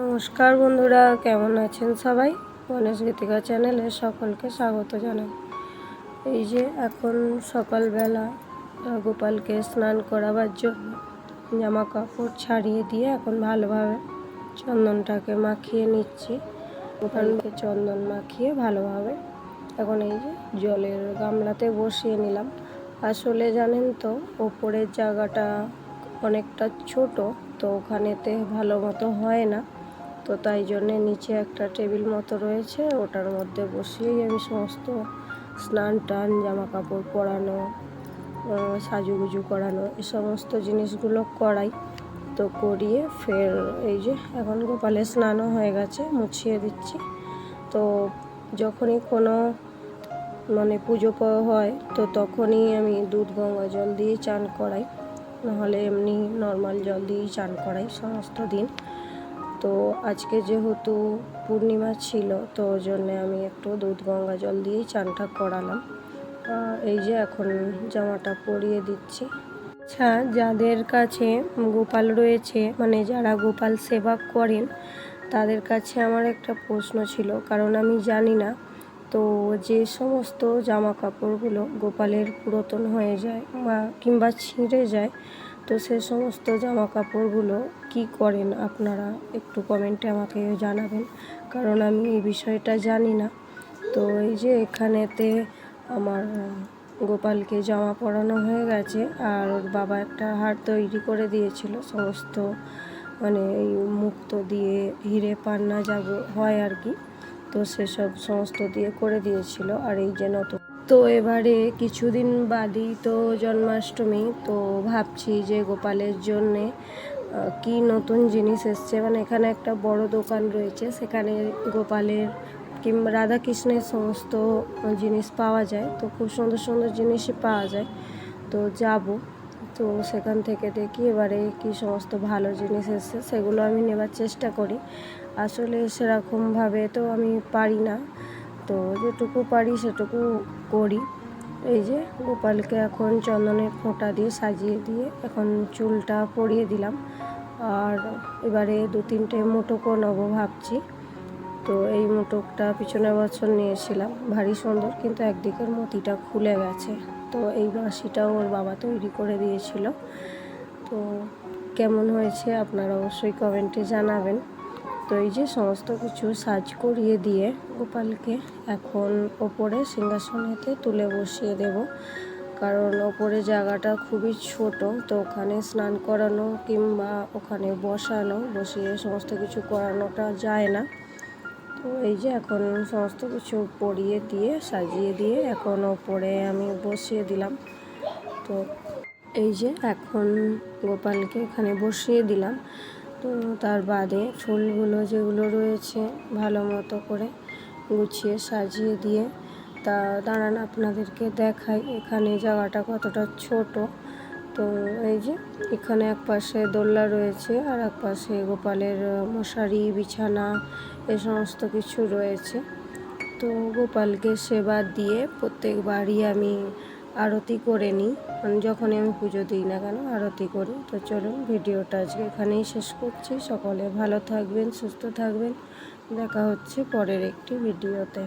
নমস্কার বন্ধুরা, কেমন আছেন সবাই? গণেশ গীতিকা চ্যানেলে সকলকে স্বাগত জানাই। এই যে এখন সকালবেলা গোপালকে স্নান করাবার জন্য জামা কাপড় ছাড়িয়ে দিয়ে এখন ভালোভাবে চন্দনটাকে মাখিয়ে নিচ্ছি। গোপালকে চন্দন মাখিয়ে ভালোভাবে এখন এই যে জলের গামলাতে বসিয়ে নিলাম। আসলে জানেন তো, ওপরের জায়গাটা অনেকটা ছোট, তো ওখানেতে ভালো মতো হয় না। তো তাই জন্যে নিচে একটা টেবিল মতো রয়েছে, ওটার মধ্যে বসিয়েই আমি সমস্ত স্নান টান জামা কাপড় পরানো সাজুগুজু করানো এই সমস্ত জিনিসগুলো করাই। তো করিয়ে ফের এই যে এখন গোপালের স্নানও হয়ে গেছে, মুছিয়ে দিচ্ছি। তো যখনই কোনো মানে পুজো হয়, তো তখনই আমি দুধ, গঙ্গা জল দিয়ে চান করাই। নাহলে এমনি নর্মাল জল দিয়েই চান করাই সমস্ত দিন। তো আজকে যেহেতু পূর্ণিমা ছিল, তো ওই জন্যে আমি একটু দুধ, গঙ্গা জল দিয়েই চানটা করালাম। এই যে এখন জামাটা পরিয়ে দিচ্ছি। আচ্ছা যাদের কাছে গোপাল রয়েছে মানে যারা গোপাল সেবা করেন, তাদের কাছে আমার একটা প্রশ্ন ছিল, কারণ আমি জানি না। তো যে সমস্ত জামা কাপড়গুলো গোপালের পুরাতন হয়ে যায় বা কিংবা ছিঁড়ে যায় তো সে সমস্ত জামা কাপড়গুলো কি করেন আপনারা একটু কমেন্টে আমাকে জানাবেন? কারণ আমি এই বিষয়টা জানি না। তো এই যে এখানেতে আমার গোপালকে জামা পরানো হয়ে গেছে আর ওর বাবা একটা হার তৈরি করে দিয়েছিল। সমস্ত মানে এই মুক্ত দিয়ে হিরে পান্না যা হয় আর কি, তো সেসব সমস্ত দিয়ে করে দিয়েছিল। আর এই যে নতুন তো এবারে কিছুদিন বাদই তো জন্মাষ্টমী, তো ভাবছি যে গোপালের জন্যে কি নতুন জিনিস এসছে। মানে এখানে একটা বড় দোকান রয়েছে, সেখানে গোপালের কিংবা রাধাকৃষ্ণের সমস্ত জিনিস পাওয়া যায়। তো খুব সুন্দর সুন্দর জিনিসই পাওয়া যায়। তো যাব। তো সেখান থেকে দেখি এবারে কি সমস্ত ভালো জিনিস এসছে, সেগুলো আমি নেবার চেষ্টা করি। আসলে সেরকমভাবে তো আমি পারি না। তো যেটুকু পারি সেটুকু করি। এই যে গোপালকে এখন চন্দনের ফোঁটা দিয়ে সাজিয়ে দিয়ে এখন চুলটা পরিয়ে দিলাম। আর এবারে দু তিনটে মুটোকও নেব ভাবছি। তো এই মুটুকটা পিছনের বছর নিয়েছিলাম, ভারী সুন্দর, কিন্তু একদিকের মতিটা খুলে গেছে। তো এই বাঁশিটাও ওর বাবা তৈরি করে দিয়েছিল। তো কেমন হয়েছে আপনারা অবশ্যই কমেন্টে জানাবেন। তো এই যে সমস্ত কিছু সাজ করিয়ে দিয়ে গোপালকে এখন ওপরে সিংহাসনেতে তুলে বসিয়ে দেব। কারণ ওপরে জায়গাটা খুবই ছোট, তো ওখানে স্নান করানো কিংবা ওখানে বসানো, বসিয়ে সমস্ত কিছু করানোটা যায় না। তো এই যে এখন সমস্ত কিছু পরিয়ে দিয়ে, সাজিয়ে দিয়ে এখন ওপরে আমি বসিয়ে দিলাম। তো এই যে এখন গোপালকে এখানে বসিয়ে দিলাম। তো তার বাদে ফুলগুলো যেগুলো রয়েছে ভালো মতো করে গুছিয়ে সাজিয়ে দিয়ে, তা দাঁড়ান আপনাদেরকে দেখাই এখানে জায়গাটা কতটা ছোট। তো এই যে এখানে এক পাশে দোলনা রয়েছে আর এক পাশে গোপালের মশারি, বিছানা এ সমস্ত কিছু রয়েছে। তো গোপালকে সেবা দিয়ে প্রত্যেকবারই আমি আরতি করে নিই। মানে যখনই আমি পুজো দিই না কেন, আরতি করি। তো চলুন, ভিডিওটা আজকে এখানেই শেষ করছি। সকলে ভালো থাকবেন, সুস্থ থাকবেন। দেখা হচ্ছে পরের একটি ভিডিওতে।